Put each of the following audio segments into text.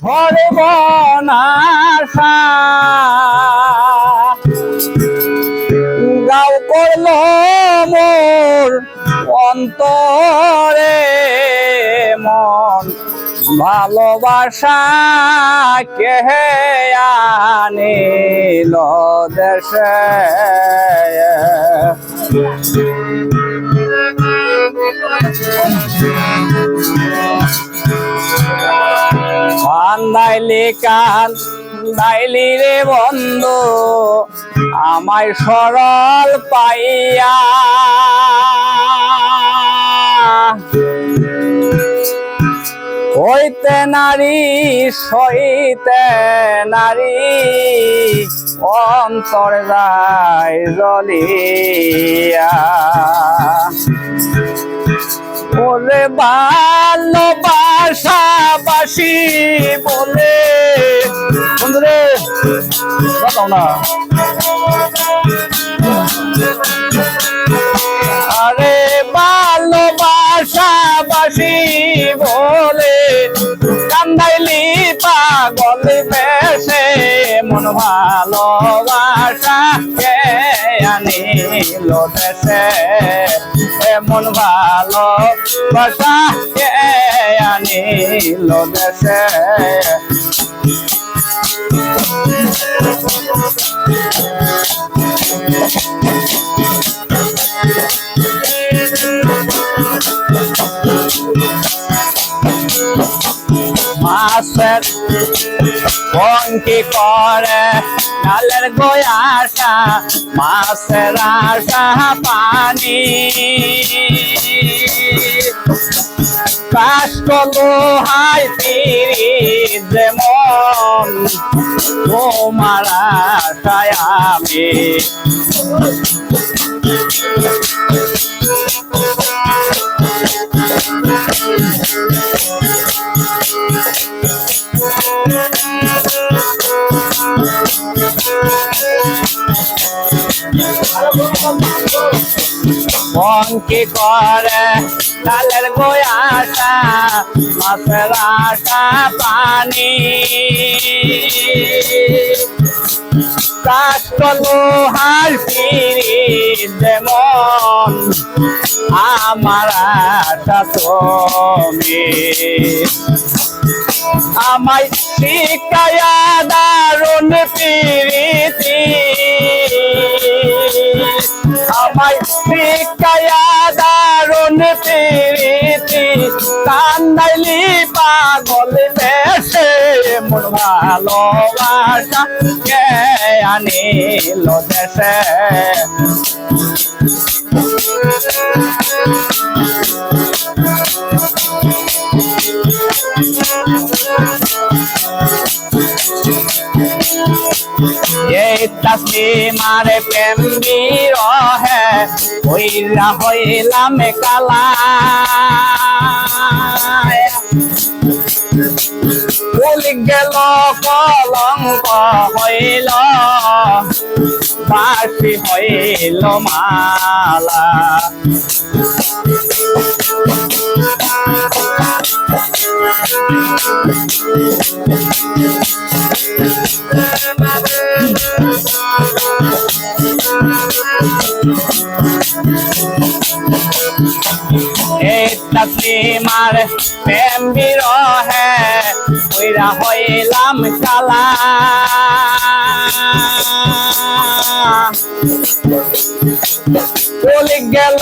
সর্বনাশা গাও করল মোর অন্তরে মন। ভালোবাসা কে আনিল দেশে? কান্দাইলি কান দাইলি রে বন্ধু, আমায় সরল পাইয়া। হইতে নারী, সইতে নারী, অন্তর যায় জলিয়া ওরে ভালোবাসা বাসি বলে। বন্ধুরে না। আরে ভালোবাসা বাসি বলে কান্দাইলি পাগল বেশে, মন ভালোবাসা কে আনিল দেশে। এমন ভালো বাসা কে আনিল দেশে ফোনটি করে? নালের গোয়াশা মাসের আশা পানি। কাষ্ট লোহাই তিরি যেমন তোমার আশায় আমি। মনকে করে কালের গোয়াশা মাছের পানি। লোহার পিড়ি যেমন আমার তুমি আমায় শিকায়া দারুণ প্রীতি। আমায় শিকায়া দারুণ প্রীতি। কান্দাইলি পাগল বেশে মন ভালোবাসা কে আনিল দেশে। এই তাসলিমার প্রেম বিরহে হইলা হইলাম কালা ফুল গেল কলঙ্ক হইল বাসি হইল মালা। তাসলিমার প্রেম বিরহে হইরা হইলাম কালা ফুল গেল,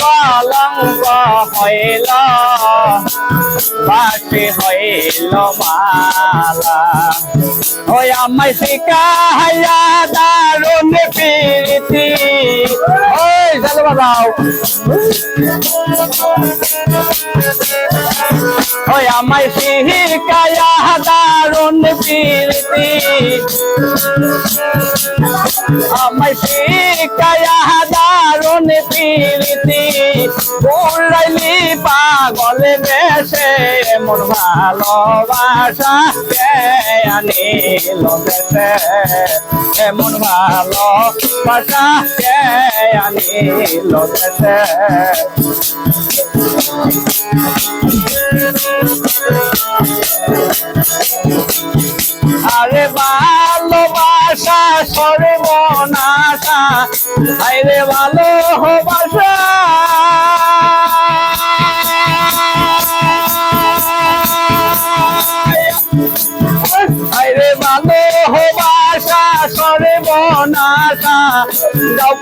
কলঙ্ক হইল, বাসি হইল মালা। ওই আমায় শিকাইয়া দারুণ প্রীতি। ওই চলো বাজাও ওই আমায় শিকাইয়া দারুণ প্রীতি। আমায় শিকাইয়া কারণে পিরিতি গোড়াইলি পাগলে বেশে, মন ভালোবাসা আনিল দেশে এমন ভালোবাসা আনিল দেশে আরে ভালোবাসা সর্বনাশা আরে ভালো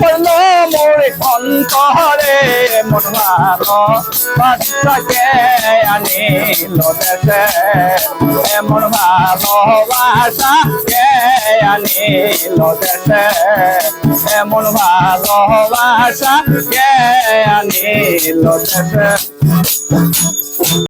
পড়ল মোর অন্তরে মন ভালো, বাচ্চাকে আনিল দেশে। এমন ভালোবাসা কে আনিল দেশে। এমন ভালোবাসা কে আনিল দেশে।